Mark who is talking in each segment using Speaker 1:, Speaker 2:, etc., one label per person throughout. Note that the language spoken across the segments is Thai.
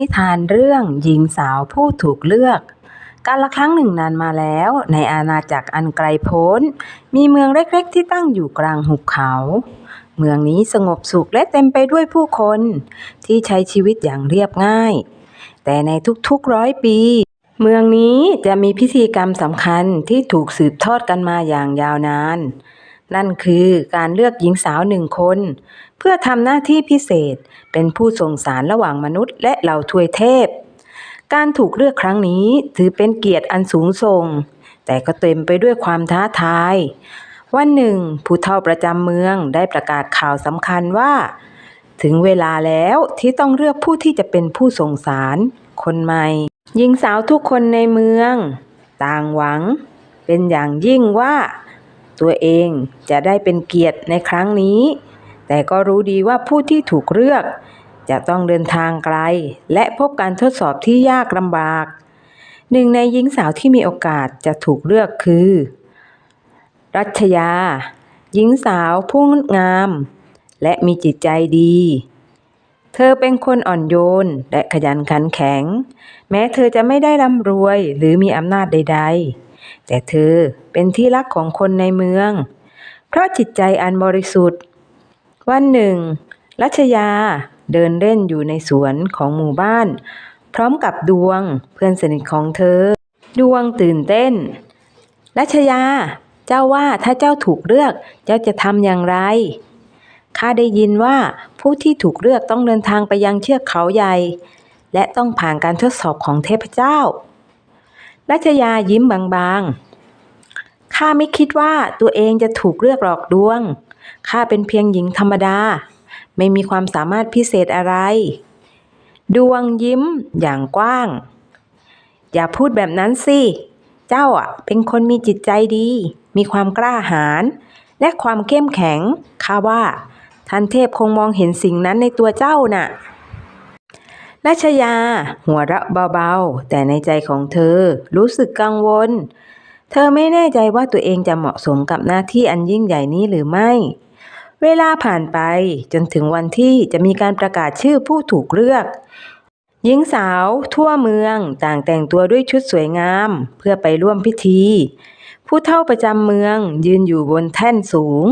Speaker 1: นิทานเรื่องหญิงสาวผู้ถูกเลือก การละครั้งหนึ่งนานมาแล้ว ในอาณาจักรอันไกลโพ้น มีเมืองเล็กๆ ที่ตั้งอยู่กลางหุบเขา เมืองนี้สงบสุขและเต็มไปด้วยผู้คน ที่ใช้ชีวิตอย่างเรียบง่าย แต่ในทุกๆร้อยปี เมืองนี้จะมีพิธีกรรมสำคัญที่ถูกสืบทอดกันมาอย่างยาวนาน นั่นคือการเลือกหญิงสาวหนึ่งคน เพื่อทำหน้าที่พิเศษเป็นผู้ส่งสารระหว่างมนุษย์และเหล่าทวยเทพ การถูกเลือกครั้งนี้ถือเป็นเกียรติอันสูงส่ง แต่ก็เต็มไปด้วยความท้าทาย วันหนึ่ง ผู้เฒ่าประจำเมืองได้ประกาศข่าวสำคัญว่า ถึงเวลาแล้วที่ต้องเลือกผู้ที่จะเป็นผู้ส่งสาร คนใหม่ หญิงสาวทุกคนในเมือง ต่างหวัง เป็นอย่างยิ่งว่า ตัวเองจะได้เป็นเกียรติในครั้งนี้ แต่ก็รู้ดีว่าผู้ที่ถูกเลือก จะต้องเดินทางไกล และพบการทดสอบที่ยากลำบาก หนึ่งในหญิงสาวที่มีโอกาสจะถูกเลือกคือ รัชยา หญิงสาวผู้งดงาม และมีจิตใจดี เธอเป็นคนอ่อนโยนและขยันขันแข็ง แม้เธอจะไม่ได้ร่ำรวยหรือมีอำนาจใด ๆ แต่เธอเป็นที่รักของคนในเมือง เพราะจิตใจอันบริสุทธิ์ วันหนึ่ง รัชยาเดินเล่นอยู่ในสวนของหมู่บ้าน พร้อมกับดวงเพื่อนสนิทของเธอ ดวงตื่นเต้น รัชยา เจ้าว่าถ้าเจ้าถูกเลือกเจ้าจะทำอย่างไรข้าได้ยินว่าผู้ที่ถูกเลือกต้องเดินทางไปยังเชือกเขาใหญ่ และต้องผ่านการทดสอบของเทพเจ้า รัชยายิ้มบางๆ ข้าไม่คิดว่าตัวเองจะถูกเลือกหรอกดวง ข้าเป็นเพียงหญิงธรรมดา ไม่มีความสามารถพิเศษอะไร ดวงยิ้มอย่างกว้าง อย่าพูดแบบนั้นสิ เจ้าอะ เป็นคนมีจิตใจดี มีความกล้าหาญและความเข้มแข็ง ข้าว่าท่านเทพคงมองเห็นสิ่งนั้นในตัวเจ้าน่ะ รัชยา หัวเราะเบาๆ แต่ในใจของเธอรู้สึกกังวล เธอไม่แน่ใจว่าตัวเองจะเหมาะสมกับหน้าที่อันยิ่งใหญ่นี้หรือไม่ เวลาผ่านไปจนถึงวันที่จะมีการประกาศชื่อผู้ถูกเลือกหญิงสาวทั่วเมืองต่างแต่งตัวด้วยชุดสวยงาม เพื่อไปร่วมพิธี ผู้เฒ่าประจำเมืองยืนอยู่บนแท่นสูง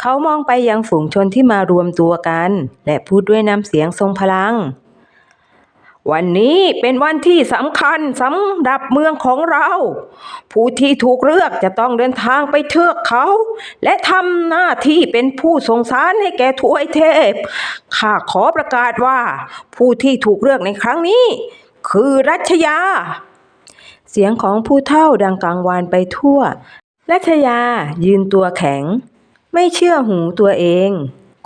Speaker 1: เขามองไปยังฝูงชนที่มารวมตัวกัน และพูดด้วยน้ำเสียงทรงพลัง วันนี้เป็นวันที่สำคัญสำหรับเมืองของเรา ผู้ที่ถูกเลือกจะต้องเดินทางไปเทือกเขา และทำหน้าที่เป็นผู้สงสารให้แก่ทวยเทพ ข้าขอประกาศว่า ผู้ที่ถูกเลือกในครั้งนี้ คือรัชยา เสียงของผู้เฒ่าดังกังวานไปทั่ว รัชยายืนตัวแข็ง ไม่เชื่อหูตัวเอง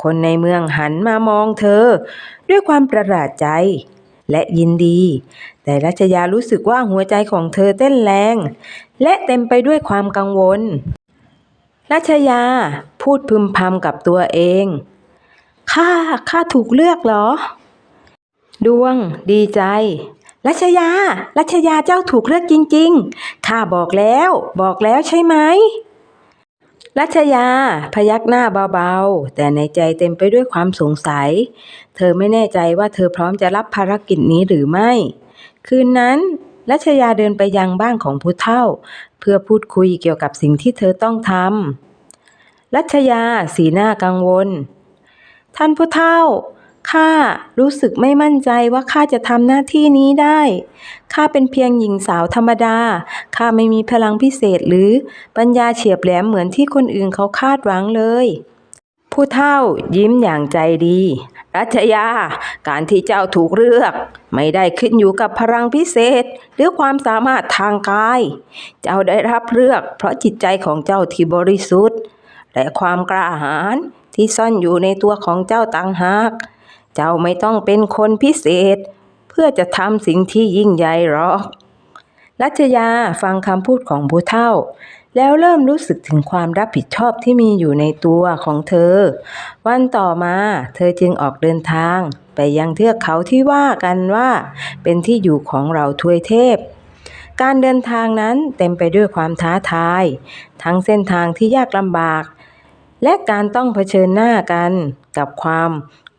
Speaker 1: คนในเมืองหันมามองเธอ ด้วยความประหลาดใจ และยินดี แต่รัชยารู้สึกว่าหัวใจของเธอเต้นแรง และเต็มไปด้วยความกังวล รัชยาพูดพึมพำกับตัวเอง ข้า ข้าถูกเลือกเหรอ ดวง ดีใจ รัชยา รัชยาเจ้าถูกเลือกจริง ๆ ข้าบอกแล้ว บอกแล้วใช่ไหม รัชยา พยักหน้าเบาๆ แต่ในใจเต็มไปด้วยความสงสัย เธอไม่แน่ใจว่าเธอพร้อมจะรับภารกิจนี้หรือไม่ คืนนั้น รัชยาเดินไปยังบ้านของผู้เฒ่า เพื่อพูดคุยเกี่ยวกับสิ่งที่เธอต้องทำรัชยาสีหน้ากังวล ท่านผู้เฒ่า ข้ารู้สึกไม่มั่นใจว่าข้าจะทำหน้าที่นี้ได้ ข้าเป็นเพียงหญิงสาวธรรมดา ข้าไม่มีพลังพิเศษหรือปัญญาเฉียบแหลมเหมือนที่คนอื่นเขาคาดหวังเลย ผู้เฒ่ายิ้มอย่างใจดี รัชยา การที่เจ้าถูกเลือก ไม่ได้ขึ้นอยู่กับพลังพิเศษ หรือความสามารถทางกาย เจ้าได้รับเลือก เพราะจิตใจของเจ้าที่บริสุทธิ์ และความกล้าหาญที่ซ่อนอยู่ในตัวของเจ้าต่างหาก เจ้าไม่ต้องเป็นคนพิเศษ เพื่อจะทำสิ่งที่ยิ่งใหญ่หรอก รัชยาฟังคำพูดของผู้เฒ่า แล้วเริ่มรู้สึกถึงความรับผิดชอบที่มีอยู่ในตัวของเธอ วันต่อมาเธอจึงออกเดินทาง ไปยังเทือกเขาที่ว่ากันว่า เป็นที่อยู่ของเราทวยเทพการเดินทางนั้นเต็มไปด้วยความท้าทาย ทั้งเส้นทางที่ยากลำบาก และการต้องเผชิญหน้ากันกับความ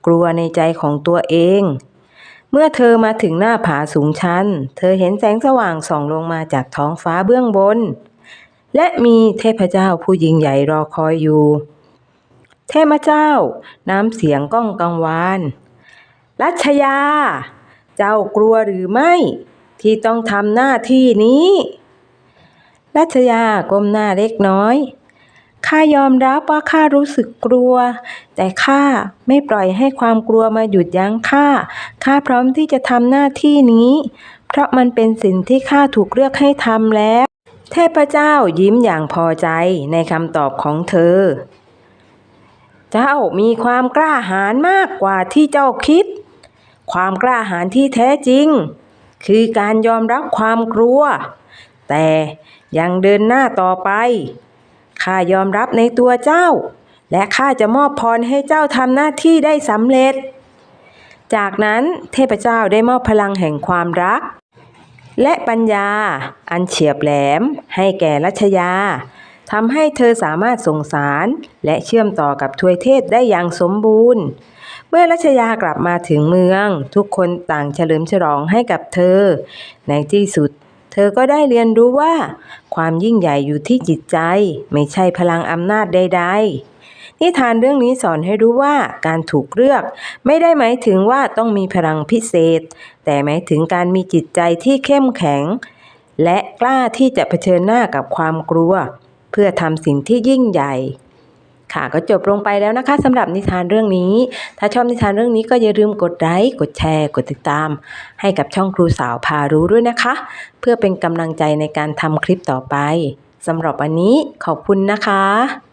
Speaker 1: กลัวในใจของตัวเอง เมื่อเธอมาถึงหน้าผาสูงชัน เธอเห็นแสงสว่างส่องลงมาจากท้องฟ้าเบื้องบน และมีเทพเจ้าผู้ยิ่งใหญ่รอคอยอยู่ เทพเจ้า น้ำเสียงก้องกังวาน รัชยา เจ้ากลัวหรือไม่ ที่ต้องทำหน้าที่นี้ รัชยาก้มหน้าเล็กน้อย ข้ายอมรับว่าข้ารู้สึกกลัว แต่ข้าไม่ปล่อยให้ความกลัวมาหยุดยั้งข้า ข้าพร้อมที่จะทำหน้าที่นี้ เพราะมันเป็นสิ่งที่ข้าถูกเลือกให้ทำแล้ว เทพเจ้ายิ้มอย่างพอใจในคำตอบของเธอ เจ้ามีความกล้าหาญมากกว่าที่เจ้าคิด ความกล้าหาญที่แท้จริง คือการยอมรับความกลัว แต่ยังเดินหน้าต่อไป ข้ายอมรับในตัวเจ้า และข้าจะมอบพรให้เจ้าทำหน้าที่ได้สำเร็จ จากนั้นเทพเจ้าได้มอบพลังแห่งความรัก และปัญญา อันเฉียบแหลม ให้แก่รัชยาทำให้เธอสามารถส่งสารและเชื่อมต่อกับทวยเทพได้อย่างสมบูรณ์ เมื่อรัชยากลับมาถึงเมือง ทุกคนต่างเฉลิมฉลองให้กับเธอ ในที่สุด เธอก็ได้เรียนรู้ว่า ความยิ่งใหญ่อยู่ที่จิตใจ ไม่ใช่พลังอำนาจใด ๆ นิทานเรื่องนี้สอนให้รู้ว่าการถูกเลือก ไม่ได้หมายถึงว่าต้องมีพลังพิเศษ แต่หมายถึงการมีจิตใจที่เข้มแข็ง และกล้าที่จะเผชิญหน้ากับความกลัว เพื่อทำสิ่งที่ยิ่งใหญ่ ค่ะก็จบลงไปแล้วนะคะสำหรับนิทานเรื่องนี้ ถ้าชอบนิทานเรื่องนี้ก็อย่าลืมกดไลค์กดแชร์ กดติดตาม ให้กับช่องครูสาวพารู้ด้วยนะคะ เพื่อเป็นกำลังใจในการทำคลิปต่อไปสำหรับวันนี้ขอบคุณนะคะ